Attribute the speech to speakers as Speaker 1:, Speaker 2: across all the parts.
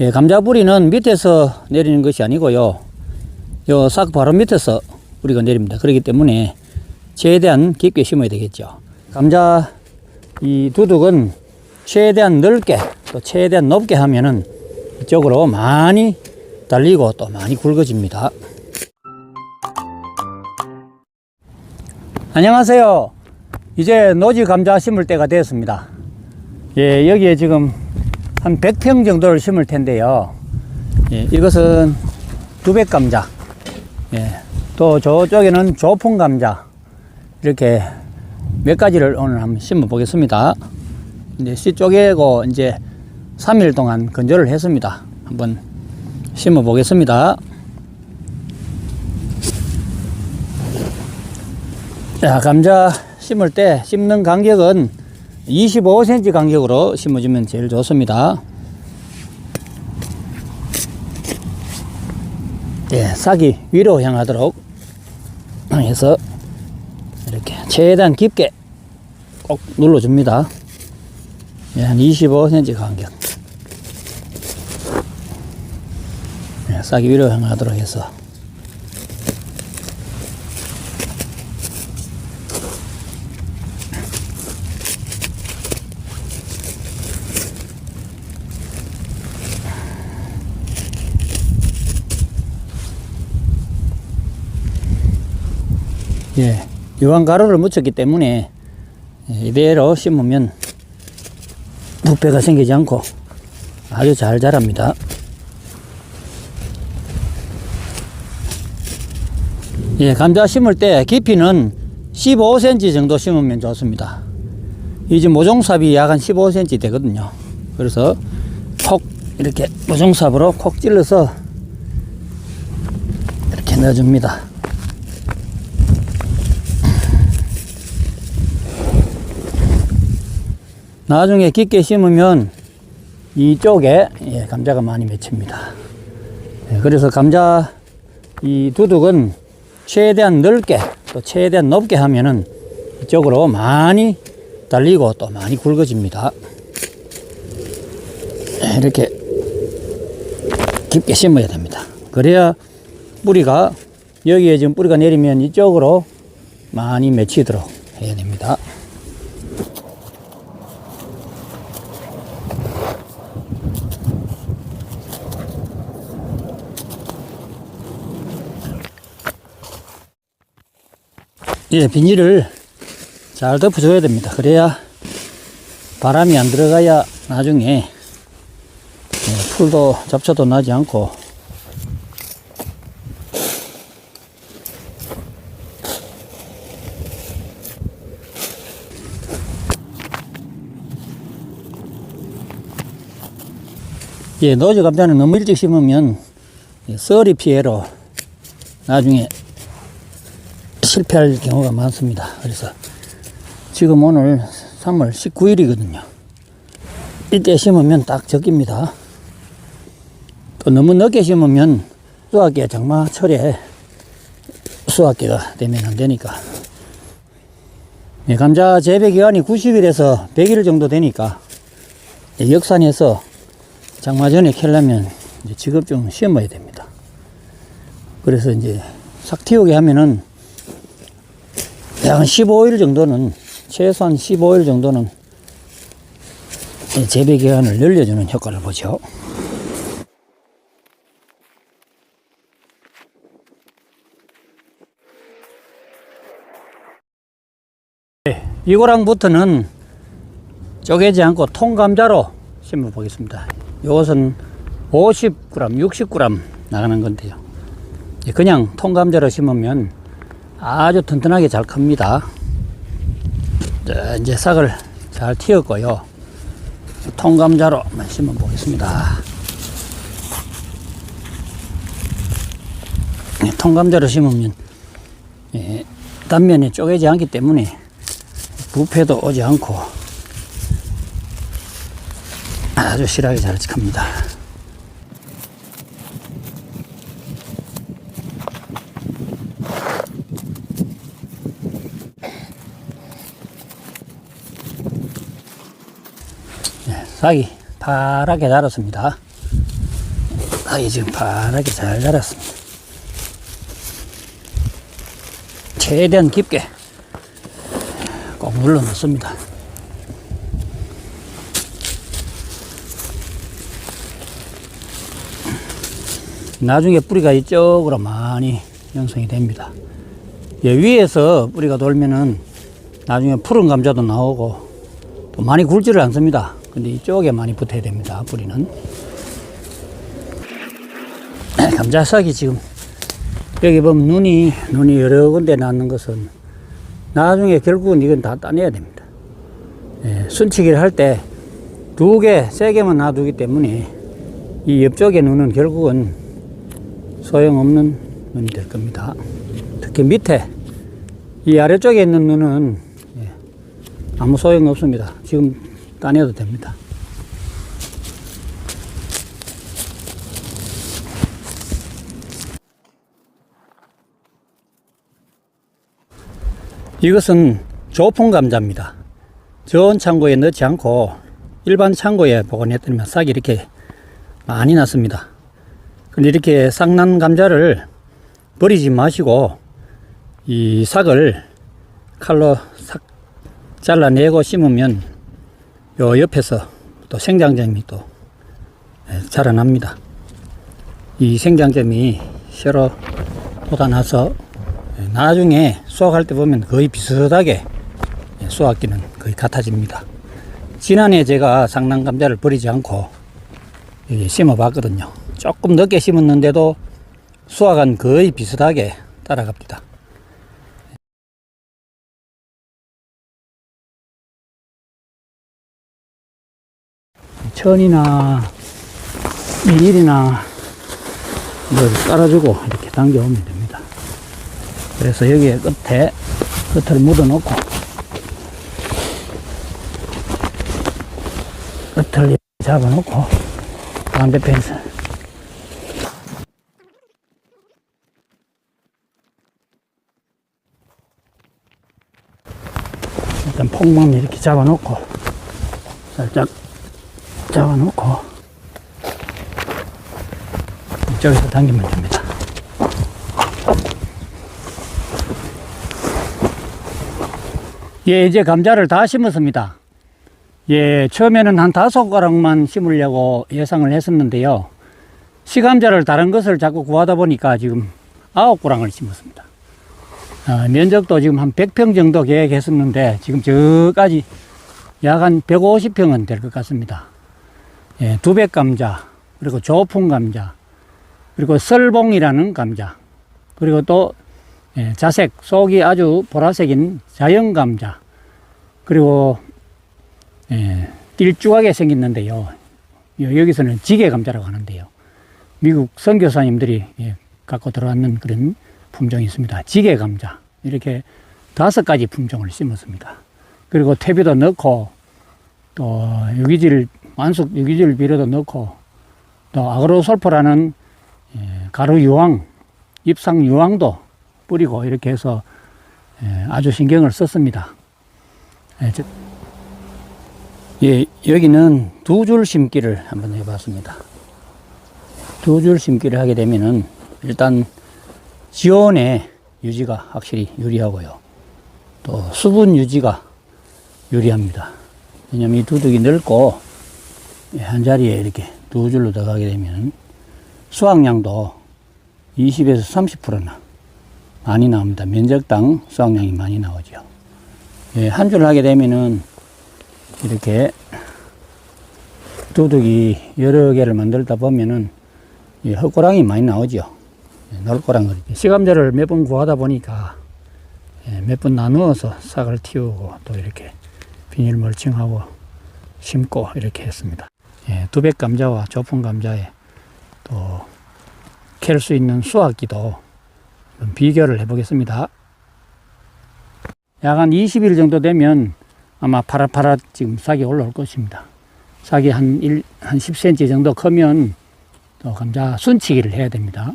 Speaker 1: 예, 감자 뿌리는 밑에서 내리는 것이 아니고요. 요 싹 바로 밑에서 뿌리가 내립니다. 그렇기 때문에 최대한 깊게 심어야 되겠죠. 감자 이 두둑은 최대한 넓게 또 최대한 높게 하면은 이쪽으로 많이 달리고 또 많이 굵어집니다. 안녕하세요. 이제 노지 감자 심을 때가 되었습니다. 예, 여기에 지금 한 100평 정도를 심을 텐데요. 예, 이것은 두백 감자. 예, 또 저쪽에는 조풍 감자. 이렇게 몇 가지를 오늘 한번 심어 보겠습니다. 이제 씨 쪼개고 이제 3일 동안 건조를 했습니다. 한번 심어 보겠습니다. 자, 감자 심을 때 심는 간격은 25cm 간격으로 심어주면 제일 좋습니다. 예, 싹이 위로 향하도록 해서 이렇게 최대한 깊게 꼭 눌러줍니다. 예, 한 25cm 간격. 예, 싹이 위로 향하도록 해서 예, 유황 가루를 묻혔기 때문에 예, 이대로 심으면 부패가 생기지 않고 아주 잘 자랍니다. 예, 감자 심을 때 깊이는 15cm 정도 심으면 좋습니다. 이 지금 모종삽이 약 한 15cm 되거든요. 그래서 콕 이렇게 모종삽으로 콕 찔러서 이렇게 넣어줍니다. 나중에 깊게 심으면 이쪽에 예, 감자가 많이 맺힙니다. 예, 그래서 감자 이 두둑은 최대한 넓게 또 최대한 높게 하면은 이쪽으로 많이 달리고 또 많이 굵어집니다. 예, 이렇게 깊게 심어야 됩니다. 그래야 뿌리가 여기에 지금 뿌리가 내리면 이쪽으로 많이 맺히도록 해야 됩니다. 예, 비닐을 잘 덮어줘야 됩니다. 그래야 바람이 안 들어가야 나중에 예, 풀도 잡초도 나지 않고 예, 노지 감자는 너무 일찍 심으면 예, 썰이 피해로 나중에 실패할 경우가 많습니다. 그래서 지금 오늘 3월 19일이거든요. 이때 심으면 딱 적깁니다. 또 너무 늦게 심으면 수확기가 장마철에 수확기가 되면 안 되니까. 예, 감자 재배 기간이 90일에서 100일 정도 되니까 예, 역산해서 장마 전에 이제 지금 좀 심어야 됩니다. 그래서 이제 싹 틔우게 하면은 약 한 15일 정도는, 최소한 15일 정도는 재배 기간을 늘려주는 효과를 보죠. 네, 이거랑부터는 쪼개지 않고 통감자로 심어 보겠습니다. 이것은 50g, 60g 나가는 건데요. 그냥 통감자로 심으면 아주 튼튼하게 잘 큽니다. 자, 이제 싹을 잘 틔웠고요. 통감자로 한번 심어 보겠습니다. 네, 통감자로 심으면 예, 단면이 쪼개지 않기 때문에 부패도 오지 않고 아주 실하게 잘 큽니다. 싹이 파랗게 자랐습니다. 사이 지금 파랗게 잘 자랐습니다. 최대한 깊게 꼭 눌러 놓습니다. 나중에 뿌리가 이쪽으로 많이 형성이 됩니다. 예, 위에서 뿌리가 돌면은 나중에 푸른 감자도 나오고 또 많이 굵지를 않습니다. 근데 이쪽에 많이 붙어야 됩니다. 뿌리는. 감자싹이 지금 여기 보면 눈이 눈이 여러 군데 났는 것은 나중에 결국은 이건 다 따내야 됩니다. 예, 순치기를 할 때 두 개, 세 개만 놔두기 때문에 이 옆쪽의 눈은 결국은 소용없는 눈이 될 겁니다. 특히 밑에 이 아래쪽에 있는 눈은 예, 아무 소용 없습니다. 지금 따내도 됩니다. 이것은 조풍 감자입니다. 저온 창고에 넣지 않고 일반 창고에 보관했더니 싹이 이렇게 많이 났습니다. 근데 이렇게 싹난 감자를 버리지 마시고 이 싹을 칼로 싹 잘라내고 심으면 요 옆에서 또 생장점이 또 예, 자라납니다. 이 생장점이 새로 돋아나서 예, 나중에 수확할 때 보면 거의 비슷하게 예, 수확기는 거의 같아집니다. 지난해 제가 상남 감자를 버리지 않고 예, 심어 봤거든요. 조금 늦게 심었는데도 수확은 거의 비슷하게 따라갑니다. 천이나 밀이나 뭘 깔아주고 이렇게 당겨오면 됩니다. 그래서 여기에 끝에 끝을 묻어 놓고 끝을 잡아 놓고 반대편에서 일단 폭만 이렇게 잡아 놓고 살짝 잡아 놓고 이쪽에서 당기면 됩니다. 예, 이제 감자를 다 심었습니다. 예, 처음에는 한 다섯 가락만 심으려고 예상을 했었는데요. 시감자를 다른 것을 자꾸 구하다 보니까 지금 아홉 고랑을 심었습니다. 아, 면적도 지금 한 100평 정도 계획했었는데 지금 저까지 약 한 150평은 될 것 같습니다. 예, 두백 감자, 그리고 조풍 감자, 그리고 설봉이라는 감자, 그리고 또 예, 자색, 속이 아주 보라색인 자연 감자, 그리고 예, 띨쭉하게 생겼는데요. 여- 여기서는 지게 감자라고 하는데요. 미국 선교사님들이 예, 갖고 들어왔는 그런 품종이 있습니다. 지게 감자. 이렇게 다섯 가지 품종을 심었습니다. 그리고 퇴비도 넣고 또 유기질, 완숙 유기질 비료도 넣고 또 아그로솔포라는 예, 가루 유황, 잎상 유황도 뿌리고 이렇게 해서 예, 아주 신경을 썼습니다. 예, 저- 예, 여기는 두 줄 심기를 한번 해봤습니다. 두 줄 심기를 하게 되면은 일단 지온의 유지가 확실히 유리하고요. 또 수분 유지가 유리합니다. 왜냐면 이 두둑이 넓고 예, 한 자리에 이렇게 두 줄로 들어가게 되면 수확량도 20에서 30%나 많이 나옵니다. 면적당 수확량이 많이 나오죠. 예, 한 줄 하게 되면은 이렇게 두둑이 여러 개를 만들다 보면은 이 헛고랑이 많이 나오죠. 예, 놀고랑을. 시감자를 몇 번 구하다 보니까 예, 몇번 나누어서 싹을 틔우고 또 이렇게 비닐 멀칭하고 심고 이렇게 했습니다. 예, 두백 감자와 조풍 감자에 또 캘 수 있는 수확기도 비교를 해보겠습니다. 약 한 20일 정도 되면 아마 파릇파릇 지금 싹이 올라올 것입니다. 싹이 한 1, 한 10cm 정도 크면 또 감자 순치기를 해야 됩니다.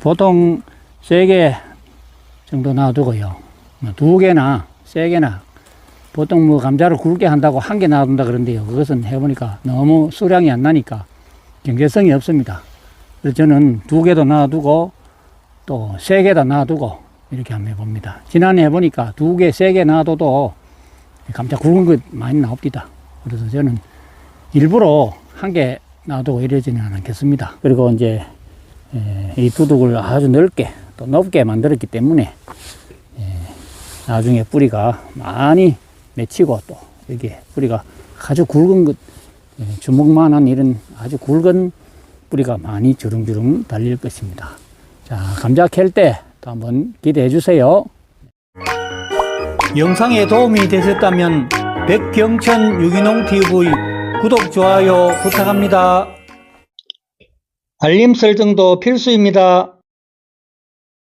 Speaker 1: 보통 3개 정도 놔두고요. 뭐두 개나 세 개나 보통 뭐 감자를 굵게 한다고 한 개 놔둔다 그런데요. 그것은 해보니까 너무 수량이 안 나니까 경제성이 없습니다. 그래서 저는 두 개도 놔두고 또 세 개도 놔두고 이렇게 한번 해봅니다. 지난해 해보니까 두 개, 세 개 놔둬도 감자 굵은 것 많이 나옵니다. 그래서 저는 일부러 한 개 놔두고 이러지는 않겠습니다. 그리고 이제 에, 이 두둑을 아주 넓게 또 높게 만들었기 때문에 에, 나중에 뿌리가 많이 맺히고 또 이게 뿌리가 아주 굵은 것 예, 주먹만한 이런 아주 굵은 뿌리가 많이 주렁주렁 달릴 것입니다. 자, 감자 캘 때 또 한번 기대해 주세요. 영상에 도움이 되셨다면 백경천 유기농 TV 구독, 좋아요 부탁합니다. 알림 설정도 필수입니다.